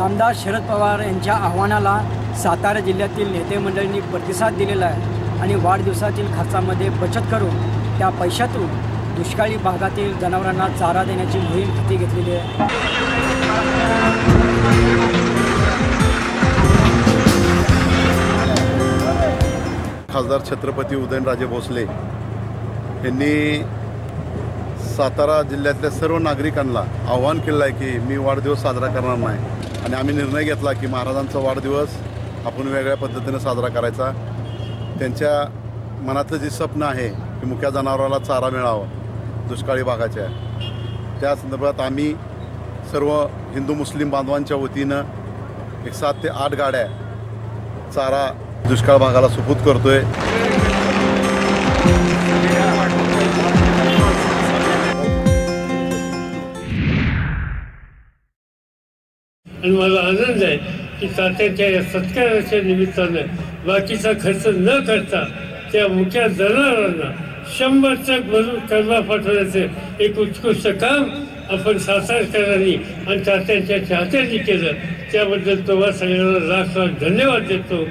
शरद पवार यांच्या आव्हानाला सातारा जिल्ह्यातील नेते मंडळींनी प्रतिसाद दिलेला आहे आणि वाढदिवसातील खर्चामध्ये बचत करून त्या पैशातून दुष्काळी भागातील जनावरांना चारा देण्याची मोहीम हाती घेतलेली आहे. खासदार छत्रपती उदयनराजे भोसले यांनी सातारा जिल्ह्यातल्या सर्व नागरिकांना आव्हान केलं आहे की मी वाढदिवस साजरा करणार नाही. आणि आम्ही निर्णय घेतला की महाराजांचा वाढदिवस आपण वेगळ्या पद्धतीनं साजरा करायचा. त्यांच्या मनातलं जे स्वप्न आहे की मुख्या जनावराला चारा मिळावा दुष्काळी भागाच्या त्या संदर्भात आम्ही सर्व हिंदू मुस्लिम बांधवांच्या वतीनं एक सात ते आठ गाड्या चारा दुष्काळ भागाला सुपूत करतोय. आणि मला आनंद आहे की तात्याच्या या सत्काराच्या निमित्तानं बाकीचा खर्च न करता त्या मुख्या जनावरांना शंभर चक भरून कर्मा पाठवण्याचं एक उत्कृष्ट काम आपण सातारकरांनी आणि तात्यांच्या चाहत्यांनी केलं. त्याबद्दल तुम्हाला सगळ्यांना लाख लाख धन्यवाद देतो.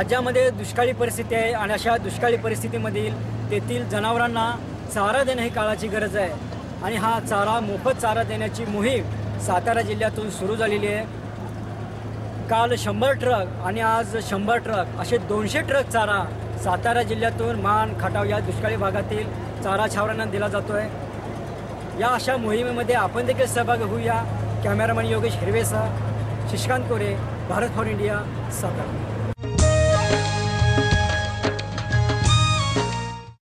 राज्यामध्ये दुष्काळी परिस्थिती आहे आणि अशा दुष्काळी परिस्थितीमधील तेथील जनावरांना चारा देणं ही काळाची गरज आहे. आणि हा चारा मोफत चारा देण्याची मोहीम सातारा जिल्ह्यातून सुरू झालेली आहे. काल शंभर ट्रक आणि आज शंभर ट्रक असे दोनशे ट्रक चारा सातारा जिल्ह्यातून मान खटाव या दुष्काळी भागातील चारा छावरांना दिला जातो आहे या अशा मोहिमेमध्ये आपण देखील सहभागी होऊया. Cameraman Yogesh Hirvesa Shashikant Kore Bharat for India Satara.